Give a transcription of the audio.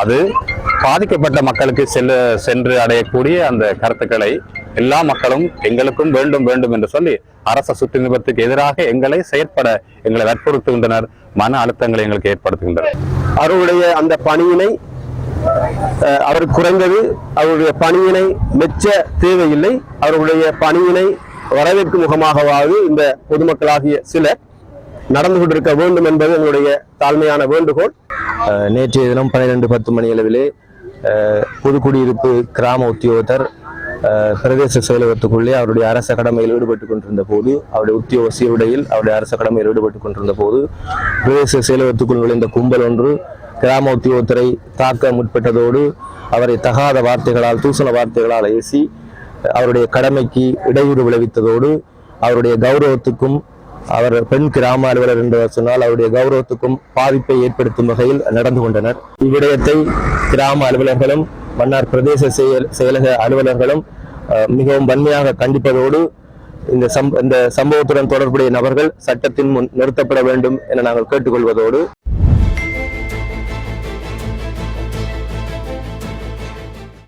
அது பாதிக்கப்பட்ட மக்களுக்கு செல்ல சென்று அடையக்கூடிய அந்த கருத்துக்களை எல்லா மக்களும் எங்களுக்கும் வேண்டும் வேண்டும் என்று சொல்லி அரச சுற்று நிபத்துக்கு எதிராக எங்களை செயற்பட எங்களை வற்புறுத்துகின்றனர். மன அழுத்தங்களை எங்களுக்கு ஏற்படுத்துகின்றனர். அவருடைய அந்த பணியினை அவர் குறைந்தது அவருடைய பணியினை மெச்ச தேவையில்லை. அவருடைய பணியினை வரவேற்கும் முகமாகவாவது இந்த பொதுமக்களாகிய சிலர் நடந்து கொண்டிருக்க வேண்டும் என்பது எங்களுடைய தாழ்மையான வேண்டுகோள். நேற்றைய தினம் பன்னிரெண்டு பத்து மணி அளவிலே அஹ், புதுக்குடியிருப்பு கிராம உத்தியோகத்தர் பிரதேச செயலகத்துக்குள்ளே அவருடைய அரச கடமையில் ஈடுபட்டு கொண்டிருந்த போது அவருடைய உத்தியோக சீருடையில் அவருடைய அரச கடமையில் ஈடுபட்டு கொண்டிருந்த போது பிரதேச செயலகத்துக்குள் நுழைந்த கும்பல் ஒன்று கிராம உத்தியோகத்தரை தாக்க முற்பட்டதோடு அவரை தகாத வார்த்தைகளால் தூசண வார்த்தைகளால் ஏசி அவருடைய கடமைக்கு இடையூறு விளைவித்ததோடு அவருடைய கௌரவத்துக்கும் அவர் பெண் கிராம அலுவலர் என்று சொன்னால் அவருடைய கௌரவத்துக்கும் பாதிப்பை ஏற்படுத்தும் வகையில் நடந்து கொண்டனர். இவ்விடயத்தை கிராம அலுவலர்களும் மன்னார் பிரதேச செயல் செயலக அலுவலர்களும் மிகவும் வன்மையாக கண்டிப்பதோடு இந்த சம் இந்த சம்பவத்துடன் தொடர்புடைய நபர்கள் சட்டத்தின் முன் நிறுத்தப்பட வேண்டும் என நாங்கள் கேட்டுக்கொள்வதோடு